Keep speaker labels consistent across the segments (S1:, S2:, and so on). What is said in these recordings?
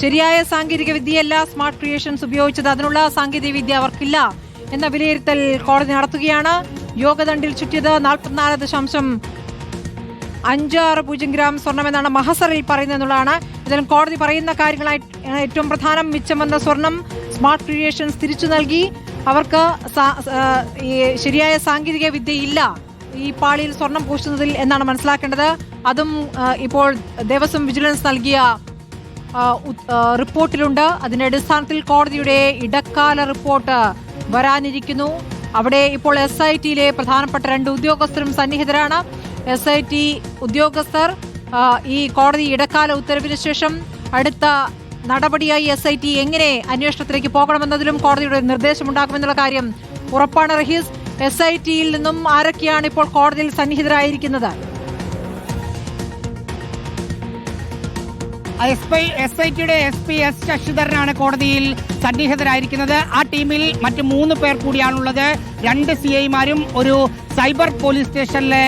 S1: ശരിയായ സാങ്കേതിക വിദ്യയല്ല smart creations ഉപയോഗിച്ചത് അതിനുള്ള സാങ്കേതിക വിദ്യ അവർക്കില്ല എന്ന വിലയിരുത്തൽ കോടതി നടത്തുകയാണ്. യോഗദണ്ഡിൽ ചുറ്റിയത് നാൽപ്പത്തിനാല് ദശാംശം അഞ്ചാറ് പൂജ്യം ഗ്രാം സ്വർണമെന്നാണ് മഹസറിൽ പറയുന്നത് എന്നുള്ളതാണ്. ഇതിലും കോടതി പറയുന്ന കാര്യങ്ങളായി ഏറ്റവും പ്രധാനം മിച്ചം വന്ന സ്വർണം സ്മാർട്ട് ക്രിയേഷൻസ് തിരിച്ചു നൽകി. അവർക്ക് ശരിയായ സാങ്കേതിക വിദ്യയില്ല ഈ പാളിയിൽ സ്വർണം പൂശുന്നതിൽ എന്നാണ് മനസ്സിലാക്കേണ്ടത്. അതും ഇപ്പോൾ ദേവസ്വം വിജിലൻസ് നൽകിയ റിപ്പോർട്ടിലുണ്ട്. അതിന്റെ അടിസ്ഥാനത്തിൽ കോടതിയുടെ ഇടക്കാല റിപ്പോർട്ട് വരാനിരിക്കുന്നു. അവിടെ ഇപ്പോൾ എസ് ഐ ടിയിലെ പ്രധാനപ്പെട്ട രണ്ട് ഉദ്യോഗസ്ഥരും സന്നിഹിതരാണ്. എസ് ഐ ടി ഉദ്യോഗസ്ഥർ ഈ കോടതി ഇടക്കാല ഉത്തരവിന് ശേഷം അടുത്ത നടപടിയായി എസ് ഐ ടി എങ്ങനെ അന്വേഷണത്തിലേക്ക് പോകണമെന്നതിലും കോടതിയുടെ നിർദ്ദേശമുണ്ടാകുമെന്നുള്ള കാര്യം ഉറപ്പാണ് റഹീസ്. എസ് ഐ ടിയിൽ നിന്നും ആരൊക്കെയാണ് ഇപ്പോൾ കോടതിയിൽ സന്നിഹിതരായിരിക്കുന്നത്?
S2: എസ് ഐ ടിയുടെ എസ് പി എസ് ശശിധരനാണ് കോടതിയിൽ സന്നിഹിതരായിരിക്കുന്നത്. ആ ടീമിൽ മറ്റ് മൂന്ന് പേർ കൂടിയാണുള്ളത്. രണ്ട് സി ഐമാരും ഒരു സൈബർ പോലീസ് സ്റ്റേഷനിലെ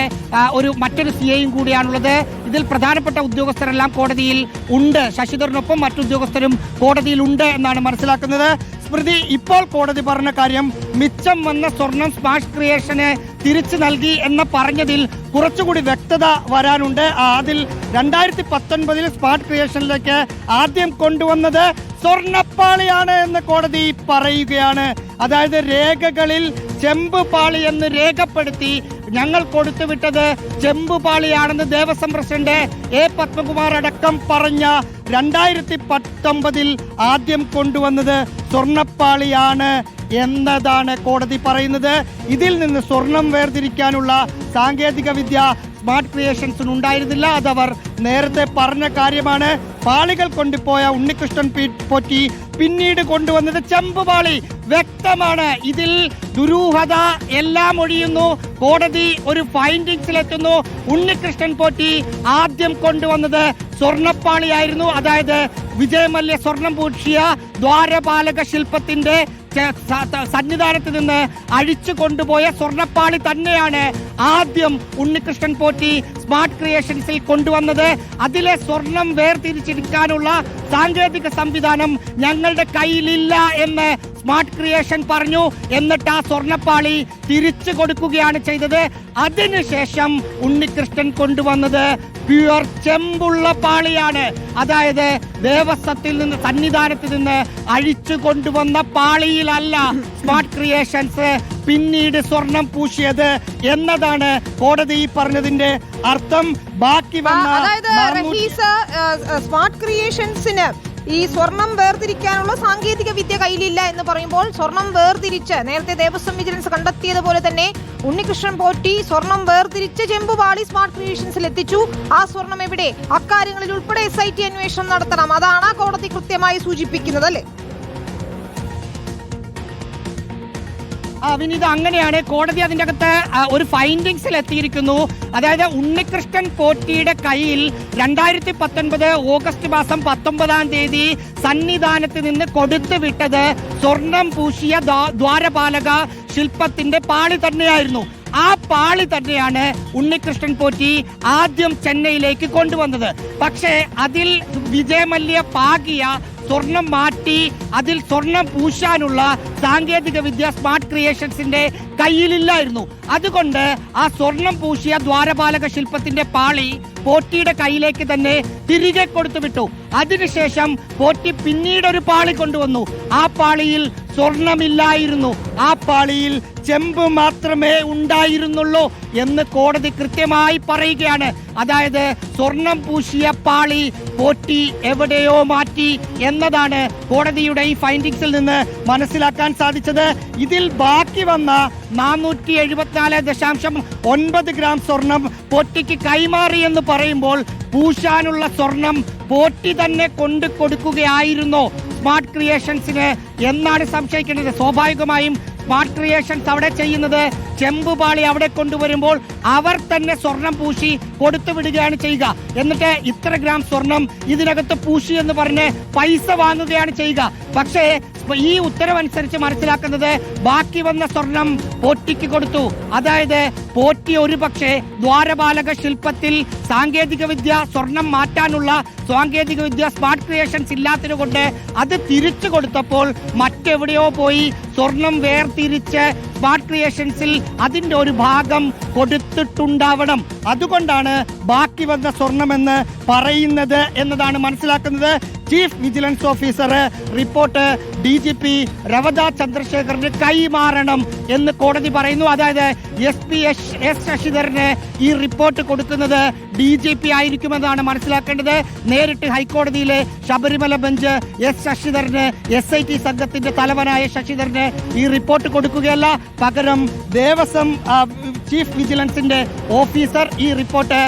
S2: ഒരു മറ്റൊരു സി ഐയും കൂടിയാണുള്ളത്. ഇതിൽ പ്രധാനപ്പെട്ട ഉദ്യോഗസ്ഥരെല്ലാം കോടതിയിൽ ഉണ്ട്. ശശിധരനൊപ്പം മറ്റു ഉദ്യോഗസ്ഥരും കോടതിയിൽ ഉണ്ട് എന്നാണ് മനസ്സിലാക്കുന്നത്. സ്മൃതി ഇപ്പോൾ കോടതി പറഞ്ഞ കാര്യം മിച്ചം വന്ന സ്വർണം സ്മാഷ് ക്രിയേഷനെ തിരിച്ചു നൽകി എന്ന് പറഞ്ഞതിൽ കുറച്ചുകൂടി വ്യക്തത വരാനുണ്ട്. അതിൽ രണ്ടായിരത്തി പത്തൊൻപതിൽ സ്മാർട്ട് ക്രിയേഷനിലേക്ക് ആദ്യം കൊണ്ടുവന്നത് സ്വർണപ്പാളിയാണ് എന്ന് കോടതി പറയുകയാണ്. അതായത് രേഖകളിൽ ചെമ്പ് പാളി എന്ന് രേഖപ്പെടുത്തി ഞങ്ങൾ കൊടുത്തുവിട്ടത് ചെമ്പുപാളിയാണെന്ന് ദേവസ്വം പ്രസിഡന്റ് എ പത്മകുമാർ അടക്കം പറഞ്ഞ രണ്ടായിരത്തി പത്തൊമ്പതിൽ ആദ്യം കൊണ്ടുവന്നത് സ്വർണപ്പാളിയാണ് എന്നതാണ് കോടതി പറയുന്നത്. ഇതിൽ നിന്ന് സ്വർണം വേർതിരിക്കാനുള്ള സാങ്കേതിക വിദ്യ സ്മാർട്ട് ക്രിയേഷൻസിന് ഉണ്ടായിരുന്നില്ല അതവർ നേരത്തെ പറഞ്ഞ കാര്യമാണ്. പാളികൾ കൊണ്ടുപോയ ഉണ്ണികൃഷ്ണൻ പോറ്റി പിന്നീട് കൊണ്ടുവന്നത് ചെമ്പുപാളി. വ്യക്തമാണ്. ഇതിൽ ദുരൂഹത എല്ലാം ഒഴിയുന്നു. കോടതി ഒരു ഫൈൻഡിങ്സിലെത്തുന്നു ഉണ്ണികൃഷ്ണൻ പോറ്റി ആദ്യം കൊണ്ടുവന്നത് സ്വർണപ്പാളിയായിരുന്നു. അതായത് വിജയമല്യ സ്വർണം പൂക്ഷിയ ദ്വാരപാലക ശില്പത്തിന്റെ സന്നിധാനത്ത് നിന്ന് അഴിച്ചു കൊണ്ടുപോയ സ്വർണപ്പാളി തന്നെയാണ് ആദ്യം ഉണ്ണികൃഷ്ണൻ പോറ്റി സ്മാർട്ട് ക്രിയേഷൻസിൽ കൊണ്ടുവന്നത്. അതിലെ സ്വർണം വേർതിരിച്ചെടുക്കാനുള്ള സാങ്കേതിക സംവിധാനം ഞങ്ങളുടെ കയ്യിലില്ല എന്ന് സ്മാർട്ട് ക്രിയേഷൻ പറഞ്ഞു എന്നിട്ട് ആ സ്വർണപ്പാളി തിരിച്ചു കൊടുക്കുകയാണ് ചെയ്തത്. അതിനുശേഷം ഉണ്ണികൃഷ്ണൻ കൊണ്ടുവന്നത് പ്യുവർ ചെമ്പുള്ള പാളിയാണ്. അതായത് ദേവസ്വത്തിൽ നിന്ന് സന്നിധാനത്തിൽ നിന്ന് അഴിച്ചു കൊണ്ടുവന്ന പാളിയിലല്ല സ്മാർട്ട് ക്രിയേഷൻസ് പിന്നീട് സ്വർണം പൂശിയത് എന്നതാണ് കോടതി പറഞ്ഞതിന്റെ അർത്ഥം. ബാക്കി വന്ന
S3: സ്മാർട്ട് ക്രിയേഷൻസിന് ഈ സ്വർണം വേർതിരിക്കാനുള്ള സാങ്കേതിക വിദ്യ കയ്യിലില്ല എന്ന് പറയുമ്പോൾ സ്വർണം വേർതിരിച്ച് നേരത്തെ ദേവസ്വം വിജിലൻസ് കണ്ടെത്തിയതുപോലെ തന്നെ ഉണ്ണികൃഷ്ണൻ പോറ്റി സ്വർണം വേർതിരിച്ച് ചെമ്പുപാളി സ്മാർട്ട് ക്രിയേഷൻസിൽ എത്തിച്ചു. ആ സ്വർണം എവിടെ? അക്കാര്യങ്ങളിൽ ഉൾപ്പെടെ എസ് ഐ ടി അന്വേഷണം നടത്തണം. അതാണ് കോടതി കൃത്യമായി സൂചിപ്പിക്കുന്നത് അല്ലേ?
S2: വിനീത അങ്ങനെയാണ്. കോടതി അതിന്റെ അകത്ത് ഒരു ഫൈൻഡിങ്സിൽ എത്തിയിരിക്കുന്നു അതായത് ഉണ്ണികൃഷ്ണൻ പോറ്റിയുടെ കയ്യിൽ രണ്ടായിരത്തി പത്തൊൻപത് ഓഗസ്റ്റ് മാസം പത്തൊമ്പതാം തീയതി സന്നിധാനത്ത് നിന്ന് കൊടുത്തു വിട്ടത് സ്വർണം പൂശിയ ദ്വാരപാലക ശില്പത്തിന്റെ പാളി തന്നെയായിരുന്നു. ആ പാളി തന്നെയാണ് ഉണ്ണികൃഷ്ണൻ പോറ്റി ആദ്യം ചെന്നൈയിലേക്ക് കൊണ്ടുവന്നത്. പക്ഷേ അതിൽ വിജയമല്യ പാകിയ സ്വർണം മാറ്റി അതിൽ സ്വർണം പൂശാനുള്ള സാങ്കേതിക വിദ്യ സ്മാർട്ട് ക്രിയേഷൻസിന്റെ കയ്യിലില്ലായിരുന്നു. അതുകൊണ്ട് ആ സ്വർണം പൂശിയ ദ്വാരപാലക ശില്പത്തിന്റെ പാളി പോറ്റിയുടെ കയ്യിലേക്ക് തന്നെ തിരികെ കൊടുത്തു വിട്ടു അതിനുശേഷം പോറ്റി പിന്നീട് ഒരു പാളി കൊണ്ടുവന്നു. ആ പാളിയിൽ സ്വർണമില്ലായിരുന്നു. ആ പാളിയിൽ ചെമ്പ് മാത്രമേ ഉണ്ടായിരുന്നുള്ളൂ എന്ന് കോടതി കൃത്യമായി പറയുകയാണ്. അതായത് സ്വർണം പൂശിയ പാളി പോറ്റി എവിടെയോ മാറ്റി എന്നതാണ് കോടതിയുടെ ഈ ഫൈൻഡിങ്സിൽ നിന്ന് മനസ്സിലാക്കാൻ സാധിച്ചത്. ഇതിൽ ബാക്കി വന്ന നാനൂറ്റി എഴുപത്തിനാല് ദശാംശം ഒൻപത് ഗ്രാം സ്വർണം പോറ്റിക്ക് കൈമാറി എന്ന് പറയുമ്പോൾ പൂശാനുള്ള സ്വർണം പോറ്റി തന്നെ കൊണ്ടു കൊടുക്കുകയായിരുന്നോ. സ്മാർട്ട് ക്രിയേഷൻസിന് എന്നാണ് സംശയിക്കേണ്ടത്? സ്വാഭാവികമായും സ്മാർട്ട് ക്രിയേഷൻസ് അവിടെ ചെയ്യുന്നത് ചെമ്പുപാളി അവിടെ കൊണ്ടുവരുമ്പോൾ അവർ തന്നെ സ്വർണം പൂശി കൊടുത്തു വിടുകയാണ് ചെയ്യുക. എന്നിട്ട് ഇത്ര ഗ്രാം സ്വർണം ഇതിനകത്ത് പൂശി എന്ന് പറഞ്ഞ് പൈസ വാങ്ങുകയാണ് ചെയ്യുക. പക്ഷേ ഈ ഉത്തരവനുസരിച്ച് മനസ്സിലാക്കുന്നത് ബാക്കി വന്ന സ്വർണം പോറ്റിക്ക് കൊടുത്തു. അതായത് പോറ്റി ഒരു പക്ഷേ ദ്വാരപാലക ശില്പത്തിൽ സാങ്കേതിക വിദ്യ സ്വർണം മാറ്റാനുള്ള സാങ്കേതികവിദ്യ സ്മാർട്ട് ക്രിയേഷൻസ് ഇല്ലാത്തതുകൊണ്ട് അത് തിരിച്ചു കൊടുത്തപ്പോൾ മറ്റെവിടെയോ പോയി സ്വർണം വേർതിരിച്ച് സ്മാർട്ട് ക്രിയേഷൻസിൽ അതിന്റെ ഒരു ഭാഗം കൊടുത്തിട്ടുണ്ടാവണം. അതുകൊണ്ടാണ് ബാക്കി വന്ന സ്വർണമെന്ന് പറയുന്നത് എന്നതാണ് മനസ്സിലാക്കുന്നത്. Chief vigilance officer report D G P Ravada ചന്ദ്രശേഖറിന് കൈമാറണം എന്ന് കോടതി പറയുന്നു. അതായത് എസ് പി എസ് എസ് ശശിധരന് ഈ റിപ്പോർട്ട് കൊടുക്കുന്നത് ഡി ജി പി ആയിരിക്കുമെന്നാണ് മനസ്സിലാക്കേണ്ടത്. നേരിട്ട് ഹൈക്കോടതിയിലെ ശബരിമല ബെഞ്ച് എസ് ശശിധരന് എസ് ഐ ടി സംഘത്തിന്റെ തലവനായ ശശിധരന് ഈ റിപ്പോർട്ട് കൊടുക്കുകയല്ല. പകരം ദേവസ്വം ചീഫ് വിജിലൻസിന്റെ ഓഫീസർ ഈ റിപ്പോർട്ട്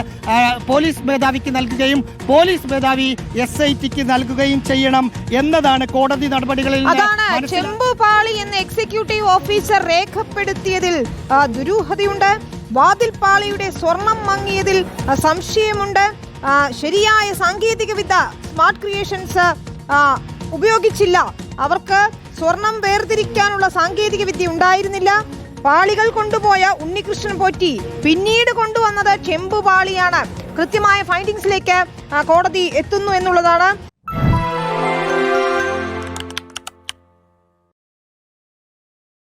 S2: പോലീസ് മേധാവിക്ക് നൽകുകയും പോലീസ് മേധാവി എസ് ഐ ടിക്ക് നൽകുകയും ചെയ്യണം എന്നതാണ് കോടതി നടപടികളിൽ
S3: അതാണ് ചെമ്പുപാളി എന്ന എക്സിക്യൂട്ടീവ് ഓഫീസർ രേഖപ്പെടുത്തിയതിൽ ദുരൂഹതയുണ്ട്. വാതിൽപാളിയുടെ സ്വർണം മങ്ങിയതിൽ സംശയമുണ്ട്. ശരിയായ സാങ്കേതിക വിദ്യ സ്മാർട്ട് ക്രിയേഷൻസ് ഉപയോഗിച്ചില്ല. അവർക്ക് സ്വർണം വേർതിരിക്കാനുള്ള സാങ്കേതിക വിദ്യ ഉണ്ടായിരുന്നില്ല. പാളികൾ കൊണ്ടുപോയ ഉണ്ണികൃഷ്ണൻ പോറ്റി. പിന്നീട് കൊണ്ടുവന്നത് ചെമ്പുപാളിയാണ് കൃത്യമായ ഫൈൻഡിങ്സിലേക്ക് കോടതി എത്തുന്നു എന്നുള്ളതാണ്.